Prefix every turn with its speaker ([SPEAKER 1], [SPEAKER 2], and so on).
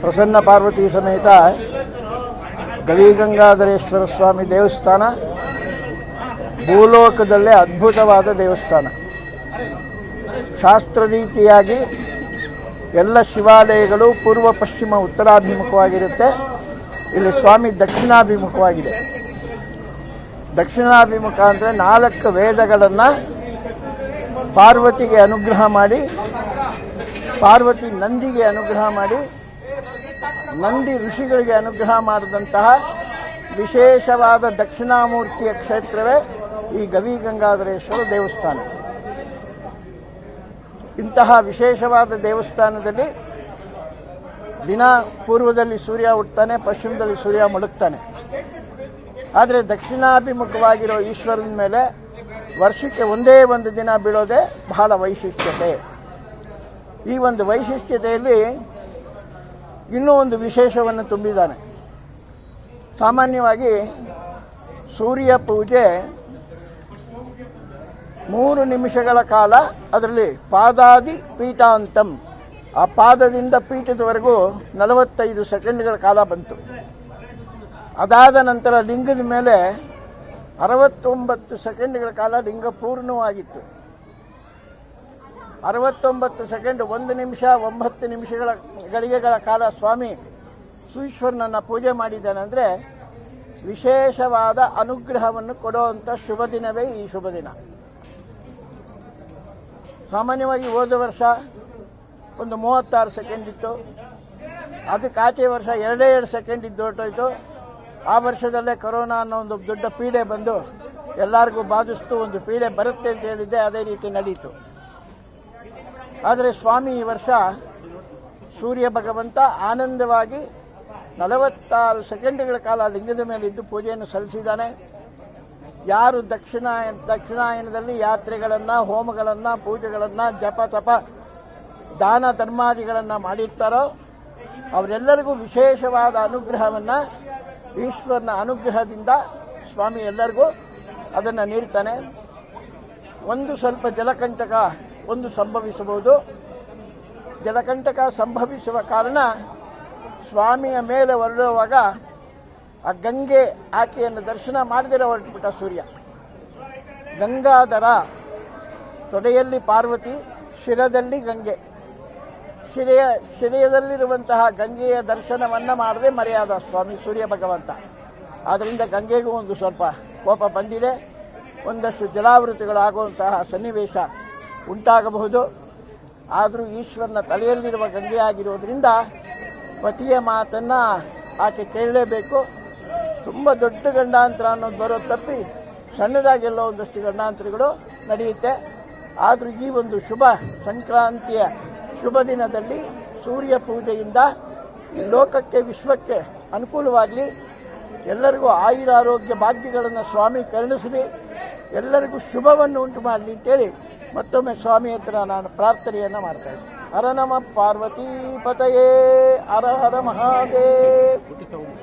[SPEAKER 1] ಪ್ರಸನ್ನ ಪಾರ್ವತಿ ಸಮೇತ ಗವಿಗಂಗಾಧರೇಶ್ವರ ಸ್ವಾಮಿ ದೇವಸ್ಥಾನ, ಭೂಲೋಕದಲ್ಲೇ ಅದ್ಭುತವಾದ ದೇವಸ್ಥಾನ. ಶಾಸ್ತ್ರ ರೀತಿಯಾಗಿ ಎಲ್ಲ ಶಿವಾಲಯಗಳು ಪೂರ್ವ, ಪಶ್ಚಿಮ, ಉತ್ತರಾಭಿಮುಖವಾಗಿರುತ್ತೆ. ಇಲ್ಲಿ ಸ್ವಾಮಿ ದಕ್ಷಿಣಾಭಿಮುಖವಾಗಿದೆ. ದಕ್ಷಿಣಾಭಿಮುಖ ಅಂದರೆ ನಾಲ್ಕು ವೇದಗಳನ್ನು ಪಾರ್ವತಿಗೆ ಅನುಗ್ರಹ ಮಾಡಿ, ಪಾರ್ವತಿ ನಂದಿಗೆ ಅನುಗ್ರಹ ಮಾಡಿ ನಂದಿ ಋಷಿಗಳಿಗೆ ಅನುಗ್ರಹ ಮಾಡಿದಂತಹ ವಿಶೇಷವಾದ ದಕ್ಷಿಣಾಮೂರ್ತಿಯ ಕ್ಷೇತ್ರವೇ ಈ ಗವಿಗಂಗಾಧರೇಶ್ವರ ದೇವಸ್ಥಾನ. ಇಂತಹ ವಿಶೇಷವಾದ ದೇವಸ್ಥಾನದಲ್ಲಿ ದಿನ ಪೂರ್ವದಲ್ಲಿ ಸೂರ್ಯ ಹುಟ್ಟುತ್ತಾನೆ, ಪಶ್ಚಿಮದಲ್ಲಿ ಸೂರ್ಯ ಮುಳುಗ್ತಾನೆ. ಆದರೆ ದಕ್ಷಿಣಾಭಿಮುಖವಾಗಿರೋ ಈಶ್ವರನ ಮೇಲೆ ವರ್ಷಕ್ಕೆ ಒಂದೇ ಒಂದು ದಿನ ಬೀಳೋದೇ ಬಹಳ ವೈಶಿಷ್ಟ್ಯತೆ. ಈ ಒಂದು ವೈಶಿಷ್ಟ್ಯತೆಯಲ್ಲಿ ಇನ್ನೂ ಒಂದು ವಿಶೇಷವನ್ನು ತುಂಬಿದ್ದಾನೆ. ಸಾಮಾನ್ಯವಾಗಿ ಸೂರ್ಯ ಪೂಜೆ ಮೂರು ನಿಮಿಷಗಳ ಕಾಲ ಅದರಲ್ಲಿ ಪಾದಾದಿ ಪೀಠಾಂತಂ. ಆ ಪಾದದಿಂದ ಪೀಠದವರೆಗೂ ನಲವತ್ತೈದು ಸೆಕೆಂಡ್ಗಳ ಕಾಲ ಬಂತು. ಅದಾದ ನಂತರ ಲಿಂಗದ ಮೇಲೆ ಅರವತ್ತೊಂಬತ್ತು ಸೆಕೆಂಡ್ಗಳ ಕಾಲ ಲಿಂಗ ಪೂರ್ಣವಾಗಿತ್ತು. ಅರವತ್ತೊಂಬತ್ತು ಸೆಕೆಂಡ್, ಒಂದು ನಿಮಿಷ, ಒಂಬತ್ತು ನಿಮಿಷಗಳ ಗಳಿಗೆಗಳ ಕಾಲ ಸ್ವಾಮಿ ಸುಈಶ್ವರನನ್ನು ಪೂಜೆ ಮಾಡಿದ್ದೇನೆಂದರೆ ವಿಶೇಷವಾದ ಅನುಗ್ರಹವನ್ನು ಕೊಡುವಂಥ ಶುಭ ದಿನವೇ ಈ ಶುಭ ದಿನ. ಸಾಮಾನ್ಯವಾಗಿ ಹೋದ ವರ್ಷ ಒಂದು ಮೂವತ್ತಾರು ಸೆಕೆಂಡ್ ಇತ್ತು. ಅದಕ್ಕೆ ಆಚೆ ವರ್ಷ ಎರಡೇ ಎರಡು ಸೆಕೆಂಡ್ ಇದ್ದು ಹೊರಟೋಯ್ತು. ಆ ವರ್ಷದಲ್ಲೇ ಕೊರೋನಾ ಅನ್ನೋ ಒಂದು ದೊಡ್ಡ ಪೀಡೆ ಬಂದು ಎಲ್ಲರಿಗೂ ಬಾಧಿಸ್ತು. ಒಂದು ಪೀಡೆ ಬರುತ್ತೆ ಅಂತ ಹೇಳಿದ್ದೆ, ಅದೇ ರೀತಿ ನಡೀತು. ಆದರೆ ಸ್ವಾಮಿ ಈ ವರ್ಷ ಸೂರ್ಯ ಭಗವಂತ ಆನಂದವಾಗಿ ನಲವತ್ತಾರು ಸೆಕೆಂಡ್ಗಳ ಕಾಲ ಲಿಂಗದ ಮೇಲೆ ಇದ್ದು ಪೂಜೆಯನ್ನು ಸಲ್ಲಿಸಿದ್ದಾನೆ. ಯಾರು ದಕ್ಷಿಣ, ದಕ್ಷಿಣಾಯನದಲ್ಲಿ ಯಾತ್ರೆಗಳನ್ನು, ಹೋಮಗಳನ್ನು, ಪೂಜೆಗಳನ್ನು, ಜಪ ತಪ, ದಾನ ಧರ್ಮಾದಿಗಳನ್ನು ಮಾಡಿರ್ತಾರೋ ಅವರೆಲ್ಲರಿಗೂ ವಿಶೇಷವಾದ ಅನುಗ್ರಹವನ್ನು, ಈಶ್ವರನ ಅನುಗ್ರಹದಿಂದ ಸ್ವಾಮಿ ಎಲ್ಲರಿಗೂ ಅದನ್ನು ನೀಡ್ತಾನೆ. ಒಂದು ಸ್ವಲ್ಪ ಜಲಕಂಟಕ ಒಂದು ಸಂಭವಿಸಬಹುದು. ಜಲಕಂಟಕ ಸಂಭವಿಸುವ ಕಾರಣ ಸ್ವಾಮಿಯ ಮೇಲೆ ಹೊರಡುವಾಗ ಆ ಗಂಗೆ ಆಕೆಯನ್ನು ದರ್ಶನ ಮಾಡದಿರ ಹೊರಟುಬಿಟ್ಟ ಸೂರ್ಯ. ಗಂಗಾಧರ ತೊಡೆಯಲ್ಲಿ ಪಾರ್ವತಿ, ಶಿರದಲ್ಲಿ ಗಂಗೆ. ಶಿರೆಯ ಶಿರೆಯದಲ್ಲಿರುವಂತಹ ಗಂಗೆಯ ದರ್ಶನವನ್ನು ಮಾಡದೆ ಮರೆಯಾದ ಸ್ವಾಮಿ ಸೂರ್ಯ ಭಗವಂತ. ಆದ್ದರಿಂದ ಗಂಗೆಗೂ ಒಂದು ಸ್ವಲ್ಪ ಕೋಪ ಬಂದಿದೆ. ಒಂದಷ್ಟು ಜಲಾವೃತಿಗಳಾಗುವಂತಹ ಸನ್ನಿವೇಶ ಉಂಟಾಗಬಹುದು. ಆದರೂ ಈಶ್ವರನ ತಲೆಯಲ್ಲಿರುವ ಗಂಗೆಯಾಗಿರೋದ್ರಿಂದ ಪತಿಯ ಮಾತನ್ನು ಆಕೆ ಕೇಳಲೇಬೇಕು. ತುಂಬ ದೊಡ್ಡ ಗಂಡಾಂತರ ಅನ್ನೋದು ಬರೋದು ತಪ್ಪಿ ಸಣ್ಣದಾಗೆಲ್ಲೋ ಒಂದಷ್ಟು ಗಂಡಾಂತರಗಳು ನಡೆಯುತ್ತೆ. ಆದರೂ ಈ ಒಂದು ಶುಭ ಸಂಕ್ರಾಂತಿಯ ಶುಭ ದಿನದಲ್ಲಿ ಸೂರ್ಯ ಪೂಜೆಯಿಂದ ಲೋಕಕ್ಕೆ, ವಿಶ್ವಕ್ಕೆ ಅನುಕೂಲವಾಗಲಿ. ಎಲ್ಲರಿಗೂ ಆಯುರಾರೋಗ್ಯ ಭಾಗ್ಯಗಳನ್ನು ಸ್ವಾಮಿ ಕರುಣಿಸಲಿ. ಎಲ್ಲರಿಗೂ ಶುಭವನ್ನು ಉಂಟು ಮಾಡಲಿ ಅಂತೇಳಿ ಮತ್ತೊಮ್ಮೆ ಸ್ವಾಮಿ ಹತ್ರ ನಾನು ಪ್ರಾರ್ಥನೆಯನ್ನು ಮಾಡ್ತಾ ಇದ್ದೆ. ಹರ ನಮ ಪಾರ್ವತಿ ಪತಯೇ ಹರ ಹರ ಮಹಾದೇವ್.